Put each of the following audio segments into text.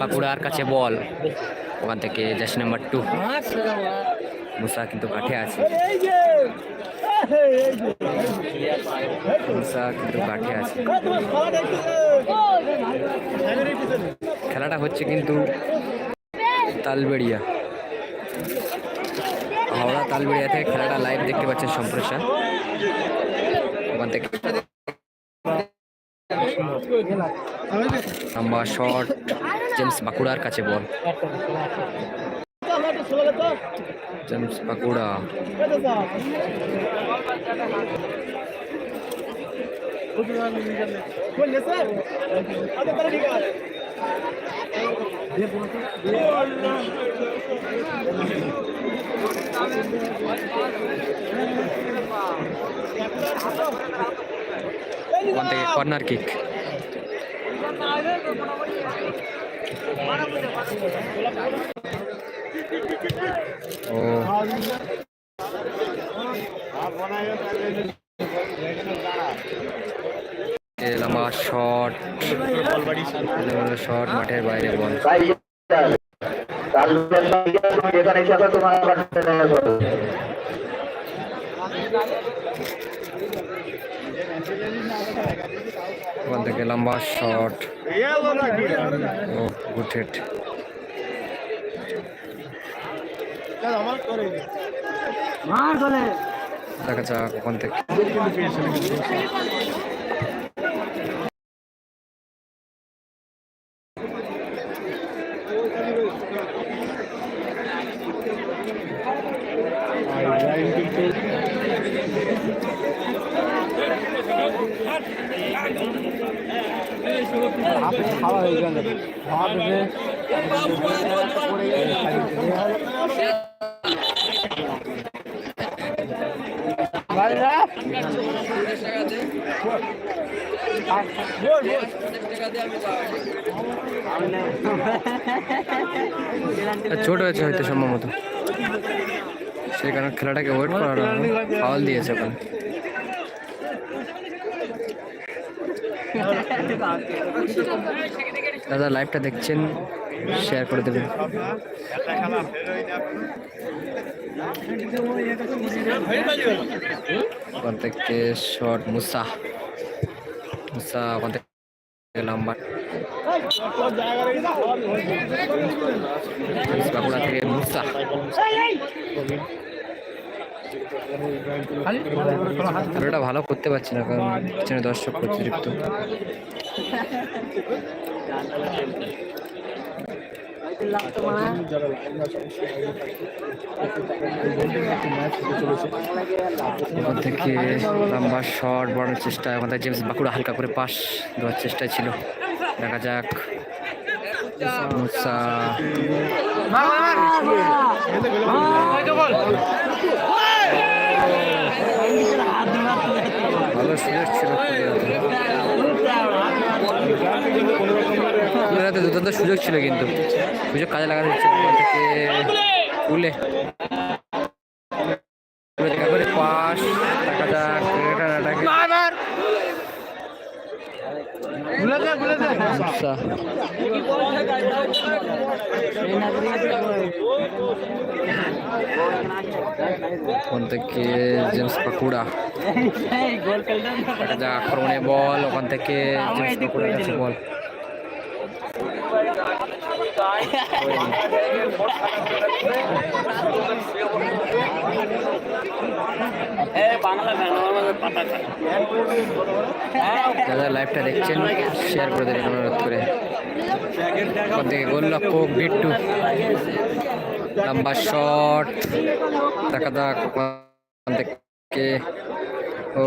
বাঁকুড়ার কাছে বল। ওখান থেকে জার্সি নাম্বার টু। মুসা কিন্তু কাঠে আছে। মুসা কিন্তু কাঠে আছে। খেলাটা হচ্ছে কিন্তু তালবেড়িয়া। হাওড়া তালবেড়িয়া থেকে খেলাটা লাইভ দেখতে পাচ্ছেন সম্প্রচার ওখান থেকে লম্বা শট জেমস বাঁকুড়ার কাছে বল। জেমস বাঁকুড়া। ওখান থেকে কর্নার কিক। ও। লম্বা শট শট মাঠের বাইরে বল তোমার ওখান থেকে লম্বা শট। ও গুড হিট দেখা যাক ওখান থেকে। চোট হয়েছে হয়তো সম্ভবত। সেই কারণে খেলাটাকে ওয়েট করার ফাউল দিয়েছে ওখানে। দাদা লাইভটা দেখছেন শেয়ার করে দেবেন। থেকে শট মুসা লম্বা বাঁকুড়া থেকে মুসা। খেলাটা ভালো করতে পারছি না কারণ পিছনে দর্শক অতিরিক্ত ওখান থেকে লম্বা শট বড়ানোর চেষ্টা থেকে জেমস বাঁকুড়া হালকা করে পাস দেওয়ার চেষ্টায় ছিল। দেখা যাক। ভালো সুযোগ ছিল। হাতে দুর্দান্ত সুযোগ ছিল কিন্তু। সুযোগ কাজে লাগানো হচ্ছে ওখান থেকে তুলে। দেখা করে পাস মুসা ওখান থেকে জেমস পাকুড়া। দেখা যাক আক্রমণে বল ওখান থেকে জেমস বল। দাদা লাইভটা দেখছেন শেয়ার করে দেবেন অনুরোধ করে। ওখান থেকে বিট্টু, লম্বা শট দেখা থেকে, ও,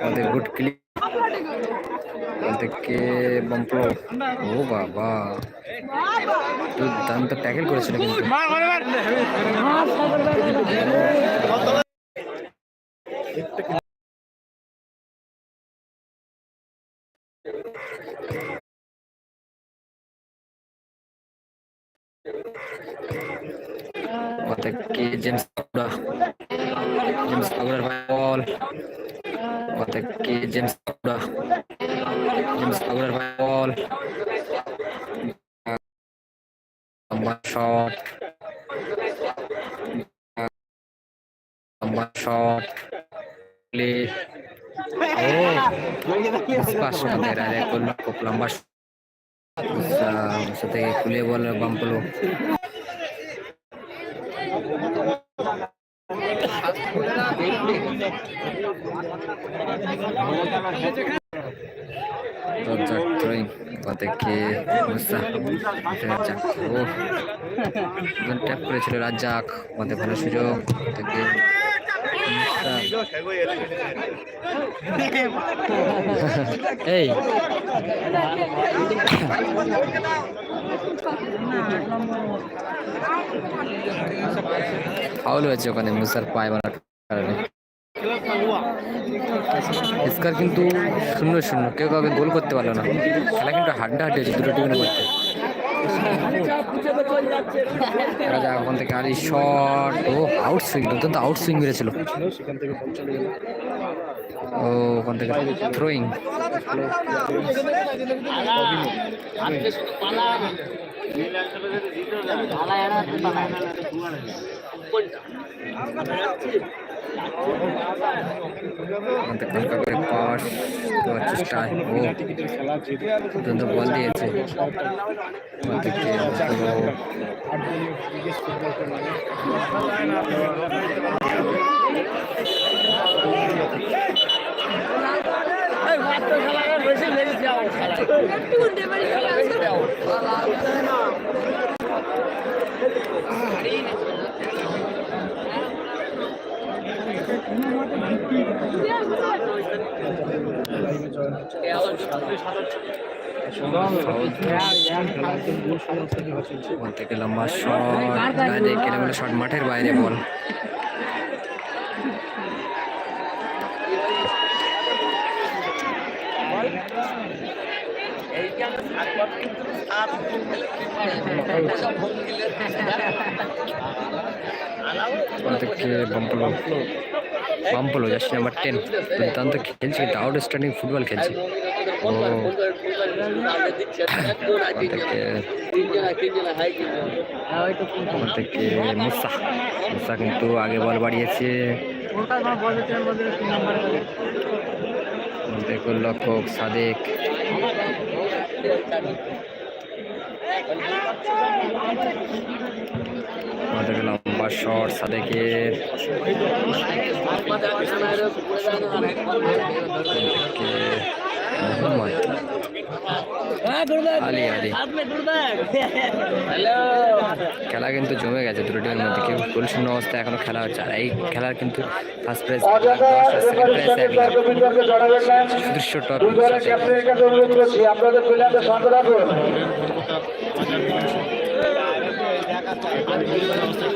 আমাদের গুড ক্লিক থেকে বাম্পলো ও বাবা দুর্দান্ত ট্যাকেল করেছিল কিন্তু থেকে জেমস জেমস বল থেকে জেমস পাগুড়া জেমস পাগুড়ার বল। লম্বা শট লম্বা শট প্লে ও থেকে খুলে বল, বাম ও করেছিল রাজ্জাক। আমাদের ভালো সুযোগ এই। ফাউল হয়েছে ওখানে মুসার পায়ে মারার কারণে। স্কার কিন্তু শূন্য শূন্য। কেউ কাউকে গোল করতে পারল না। খেলা কিন্তু হাড্ডা হাড্ডি দুটো টিমের মধ্যে। ওখান থেকে ও আউট আউট সুইং ও, ওখান থেকে থ্রোয়িং থেকে হালকা করে পাস দেওয়ার চেষ্টা ও দুর্দান্ত বল দিয়েছে। পুরো ওখান থেকে লম্বা শট মাঠের বাইরে বল। ওখান বাম্পলো জাস্ট নাম্বার টেন দুর্দান্ত খেলছে কিন্তু আউট স্ট্যান্ডিং ফুটবল খেলছে। ও। থেকে মুসা। কিন্তু আগে বল বাড়িয়েছে। থেকে লক্ষক সাদেক। থেকে লম্বা শট সাদেকের খেলা কিন্তু জমে গেছে দুটো টিমের মধ্যে কেউ গোল শূন্য অবস্থায় এখনও খেলা হচ্ছে আর এই খেলার কিন্তু ফার্স্ট প্রাইজ সেকেন্ড অনুরোধ করছি আপনাদের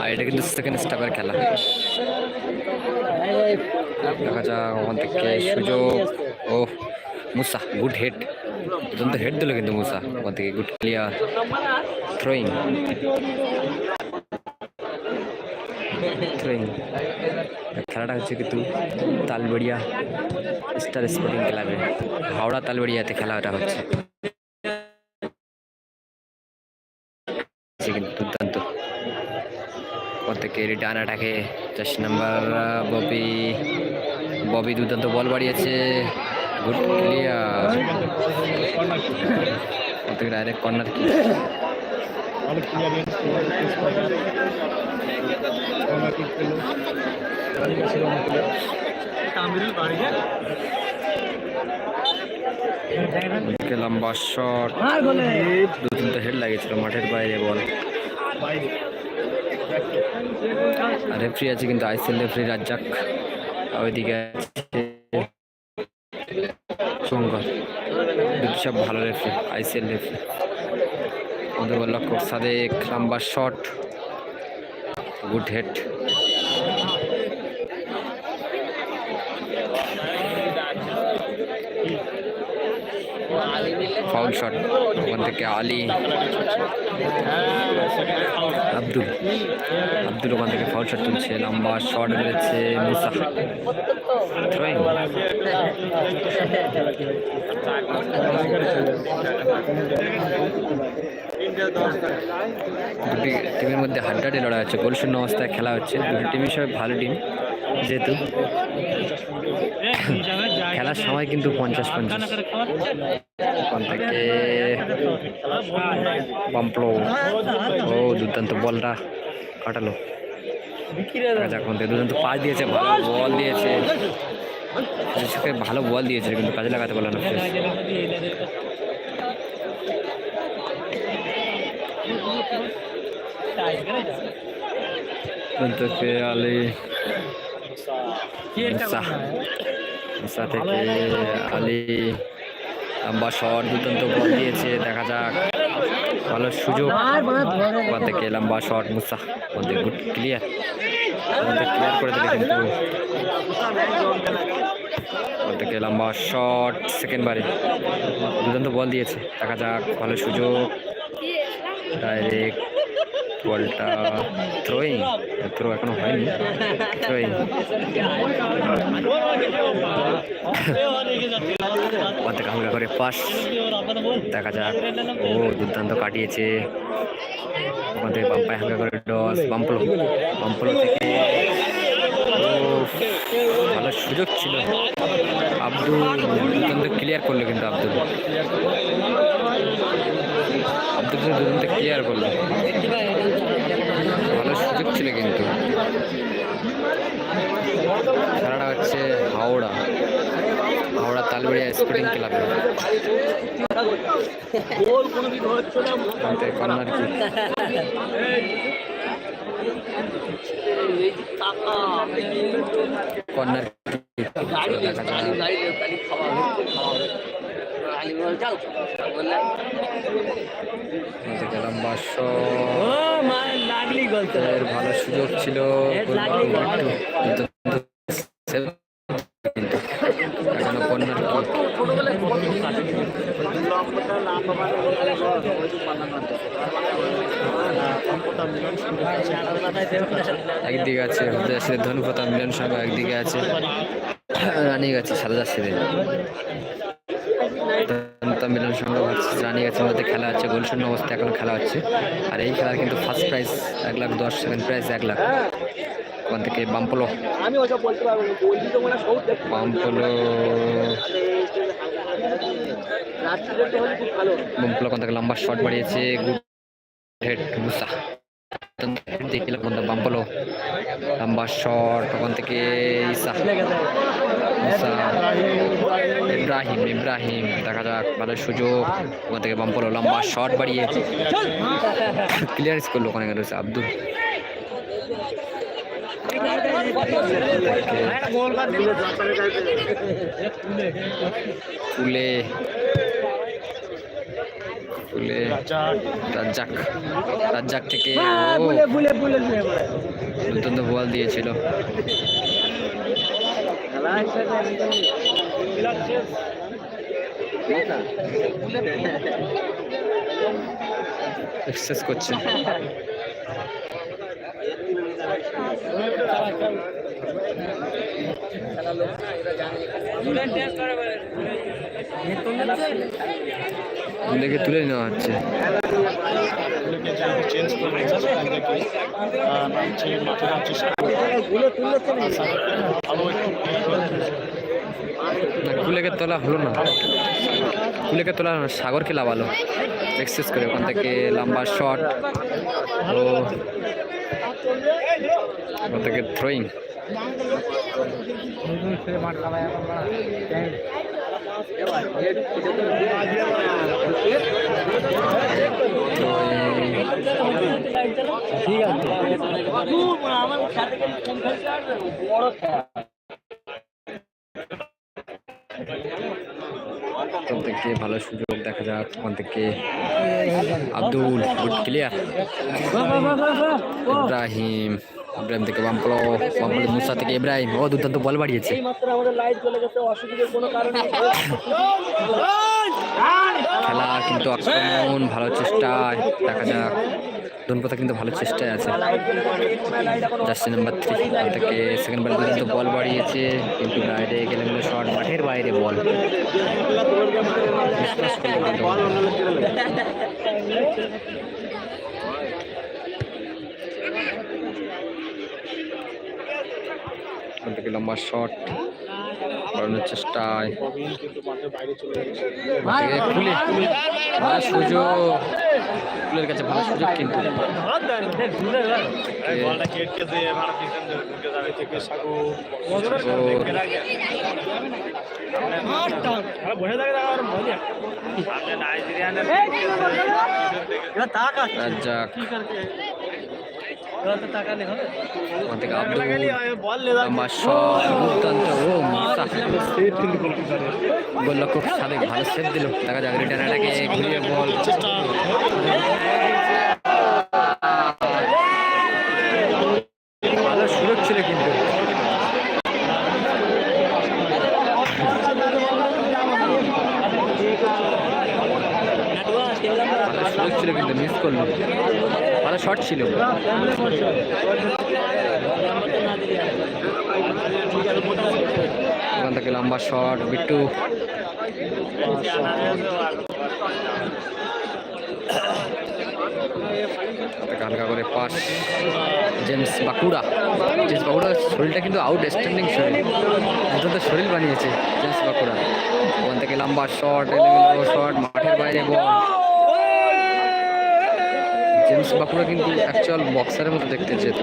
আর এটা কিন্তু সেকেন্ড স্টেপের খেলা। দেখা যাক ওখান থেকে সুযোগ। ও মুসা গুড হেড দুর্দান্ত হেড দিল কিন্তু মুসা। ওখান থেকে গুড ক্লিয়ার থ্রোয়িং থ্রোয়িং খেলাটা হচ্ছে কিন্তু তালবেড়িয়া স্টার স্পোর্টিং ক্লাবে। হাওড়া তালবেড়িয়াতে খেলাটা হচ্ছে কিন্তু ওর থেকে ডানাটাকে চার নাম্বার ববি ববি দুর্দান্ত বল বাড়িয়েছে। Good clear. ডাইরেক্ট কর্নার কি লম্বা শট দুর্দান্ত হেড লাগিয়েছিল মাঠের বাইরে বল। বাইরে রেফ্রি আছে কিন্তু আইসিএল রেফ্রি রাজ্জাক। ওইদিকে আছে সব ভালো রেফ্রি আইসিএল রেফ্রি আমাদের লক্ষ্য সাদেক লম্বা shot good head foul shot ওখান থেকে আলী। আব্দুল। আব্দুল ওখান থেকে ফাউল শট তুলছে। লম্বা শট মেরেছে মুসা। দুটি টিমের মধ্যে হাড্ডাহাড্ডি লড়াই হচ্ছে। গোল শূন্য অবস্থায় খেলা হচ্ছে। দুটি টিম হিসাবে ভালো টিম যেহেতু খেলার সময় কিন্তু পঞ্চাশ পঞ্চাশ। ওখান থেকে পাম্পলো ও দুর্দান্ত বলটা কাটালো। যাক থেকে। দুর্দান্ত পাস দিয়েছে, ভালো বল দিয়েছে। ভালো বল দিয়েছে, কিন্তু কাজে লাগাতে পারল না থেকে আলি থেকে আলি। লম্বা শট দুর্দান্ত বল দিয়েছে, দেখা যাক। ভালো সুযোগ। ওখান থেকে লম্বা শট মুসা থেকে গুড ক্লিয়ার ক্লিয়ার করে দিলে কিন্তু ওখান থেকে লম্বা শর্ট সেকেন্ড বারে। দুর্দান্ত বল দিয়েছে, দেখা যাক, ভালো সুযোগ। ডাইরেক্ট বলটা থ্রোয়িং থ্রো এখনও হয়নি থ্রোয়িং থেকে হালকা করে পাস দেখা যাক। ও, দুর্দান্ত কাটিয়েছে। ওখান থেকে বাম্পায় হালকা করে ডস বাম্পলো বাম্পলো থেকে। ভালো সুযোগ ছিল। আব্দুল দুর্দান্ত ক্লিয়ার করল কিন্তু আব্দুল। আব্দুল দুর্দান্ত ক্লিয়ার করল ভালো সুযোগ ছিল কিন্তু। খেলাটা হচ্ছে হাওড়া। হাওড়া তালবেড়িয়া স্পোর্টিং ক্লাবে কর্নার কি কর্নার গেলাম ভালো সুযোগ ছিল একদিকে আছে ধনুপ্রতাপ মিলন সংঘ একদিকে আছে রানী গাছে সাদা জার্সিদের ধনুপ্রতাপ মিলন সংঘ রানী গাছের মধ্যে খেলা হচ্ছে গোল শূন্য অবস্থায় এখন খেলা হচ্ছে। আর এই খেলার কিন্তু ফার্স্ট প্রাইজ এক লাখ দশ সেকেন্ড প্রাইজ এক লাখ। ওখান থেকে বাম্পলো। বাম্পলো বাম্পলো ওখান থেকে লম্বা শট বাড়িয়েছে গুড হেড মুসা। দেখিলাম লম্বা শট ওখান থেকে ইব্রাহিম ইব্রাহিম, দেখা যাক ভালো সুযোগ ওখান থেকে বাম্পলো লম্বা শট বাড়িয়ে ক্লিয়ারেন্স করল ওখানে গেল আব্দুল। তুলে তুলে রাজ্জাক। রাজ্জাক থেকে দুর্দান্ত বল দিয়েছিল। এক্সারসাইজ করছে। দেখে তুলে নেওয়া হচ্ছে। কুলেকে তোলা হলো না। কুলেকে তোলা হলো না, সাগরকে লাভালো। এক্সেস করে ওখান থেকে লম্বা শট ও। ওখান থেকে থ্রোয়িং ওখান থেকে ভালো সুযোগ দেখা যাক। ওখান থেকে আব্দুল গুড ক্লিয়ার ইব্রাহিম। ইব্রাহিম থেকে বাম্পলো বাম্পলো মুসা থেকে ইব্রাহিম। ও দুর্দান্ত বল বাড়িয়েছে। খেলা কিন্তু আক্রমণ ভালো চেষ্টায় দেখা যাক। ধনপথা কিন্তু ভালো চেষ্টায় আছে। জার্সি নাম্বার থ্রি থেকে সেকেন্ড বলে দুর্দান্ত বল বাড়িয়েছে। কিন্তু বাইরে গেলে গেলে শর্ট মাঠের বাইরে বল বিশ্বাস করলে কিন্তু ওখান থেকে লম্বা শট করানোর চেষ্টায় সুযোগ ফুলের কাছে ভালো সুযোগ কিন্তু বলটা গোলকিপারের গোলরক্ষক সাবেক ভালো সেভ দিল। দেখা যাক রিটার্ন অ্যাটাকে ঘুরিয়ে বল। চেষ্টা ভালো সুযোগ ছিল কিন্তু ভালো সুযোগ ছিল কিন্তু মিস করল ভালো শট ছিল। ওখান থেকে লম্বা শট, বিট্টু। হালকা করে পাস জেমস বাঁকুড়া। জেমস বাঁকুড়ার শরীরটা কিন্তু আউট স্ট্যান্ডিং শরীর। অন্তত শরীর বানিয়েছে জেমস বাঁকুড়া। ওখান থেকে লম্বা শট শট, মাঠের বাইরে বল। জেমস বাঁকুড়া কিন্তু অ্যাকচুয়াল বক্সারের মতো দেখতে যেত।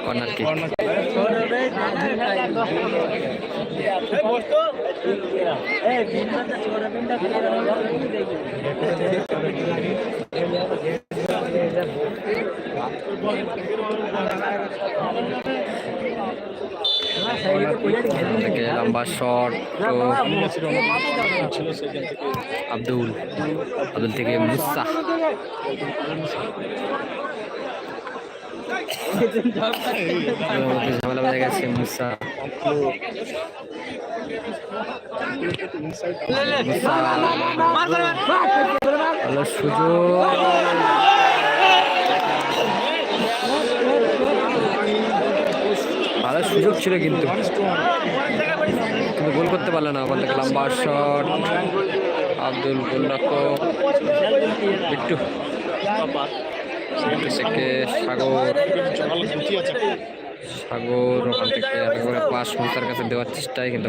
কর্নার লম্বা শট আব্দুল আব্দুল থেকে মুসা ঝামেলা বেজে গেছে মুসা ভালো সুযোগ ভালো সুযোগ ছিল কিন্তু। কিন্তু গোল করতে পারল না থেকে লম্বা শট। আব্দুল গোলরক্ষক একটু সাগর। সাগর ওখান থেকে পাস মুসার কাছে দেওয়ার চেষ্টায় কিন্তু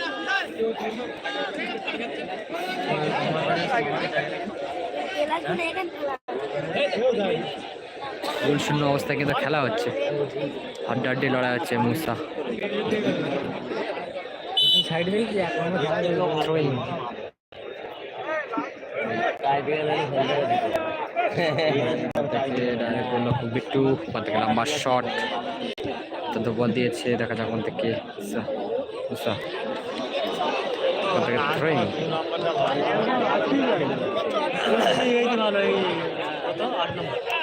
গোল শূন্য অবস্থায় কিন্তু খেলা হচ্ছে। হাড্ডাহাড্ডি লড়াই হচ্ছে মুসা। লম্বা তো দিয়েছে, দেখা যাক থেকে। থেকে থ্রোয়িং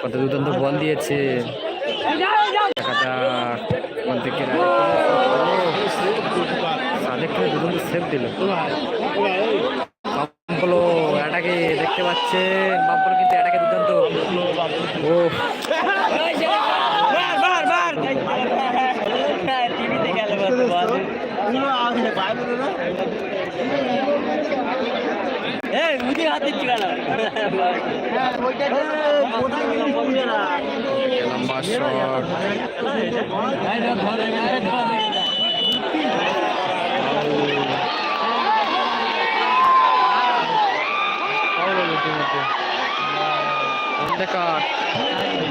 কত দুর্দান্ত দিয়েছে সাদেক দুর্দান্ত সেভ এটাকে দেখতে পাচ্ছেন বাম্পলো কিন্তু এটাকে দুর্দান্ত লম্বা শট অন্ধকার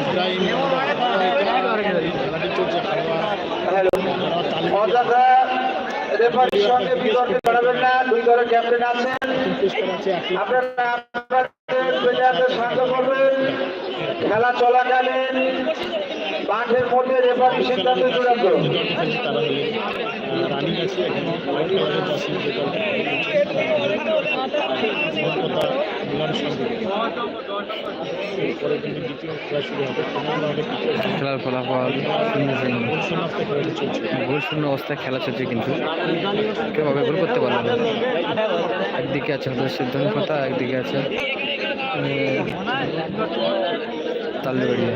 ইব্রাহিম খেলোয়াড় অযথা রেফারির সঙ্গে বিতর্কে জড়াবেন না, দুই দলের ক্যাপ্টেন আছেন। আপনারা আপনাদের প্লেয়ারদের শান্ত করবেন খেলা চলাকালীন মাঠের মধ্যে রেফারি সিদ্ধান্ত চূড়ান্ত। খেলার ফলাফল শূন্য শূন্য। অবস্থায় খেলা চলছে কিন্তু। কেউভাবে গোল করতে পারল না। একদিকে আছে হচ্ছে সিদ্ধান্ত, একদিকে আছে তাল্লুবাড়িয়া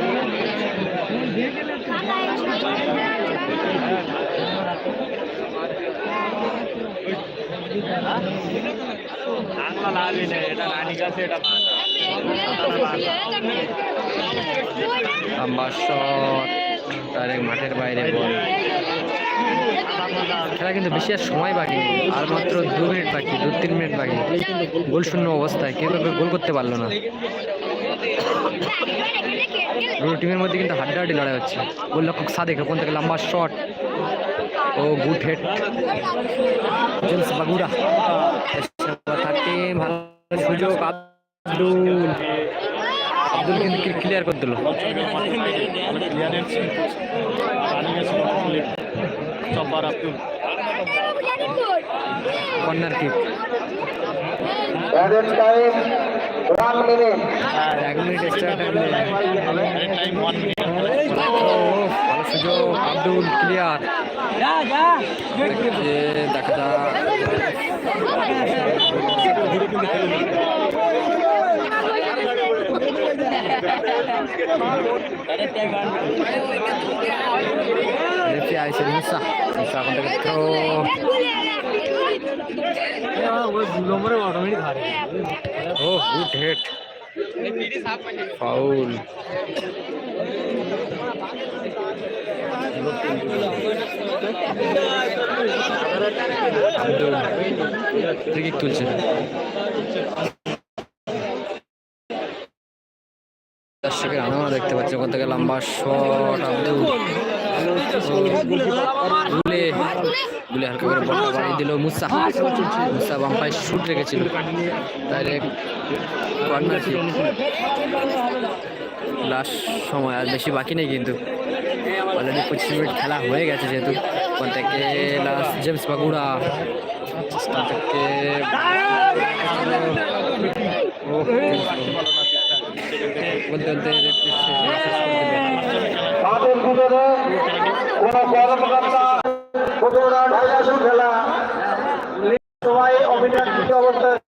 মাঠের বাইরে বল। খেলা কিন্তু বেশি আর সময় বাকি আর মাত্র দু মিনিট বাকি, দু তিন মিনিট বাকি। গোল শূন্য অবস্থায়, কেউ গোল করতে পারল না। দুটো টিমের মধ্যে কিন্তু হাড্ডাহাড্ডি লড়াই হচ্ছে। গোলরক্ষক সাদেক ওখান থেকে লম্বা শট ও গুড হেড জেমস বাগুড়া। থার্টি ভালো সুযোগ আব্দুল। আব্দুল কিন্তু ক্লিয়ার করে দিল। কর্নার কিক এক মিনিট এক্সট্রা টাইম ভালো সুযোগ আব্দুল ক্লিয়ার দেখা যাক ধীরে কিন্তু খেলে নিল। দেখছি আইসে মুসা মুসা এখন থেকে throw oh good head foul দর্শকের আনামা দেখতে পাচ্ছি ওখান থেকে লম্বা শট আব্দুল। গুলে গুলে হালকা করে বলটা বাড়িয়ে দিল মুসা মুসা বাম্পায় শুট রেখেছিল কর্নার লাস্ট সময় আর বেশি বাকি নেই কিন্তু অলরেডি পঁচিশ মিনিট খেলা হয়ে গেছে যেহেতু ওখান থেকে লাস্ট জেমস বাগুড়া চেষ্টা থেকে উদ্যোগদের তাদের ভিতরে কোন কতটা ঢাকা খেলা সবাই অভিনয় অবস্থায়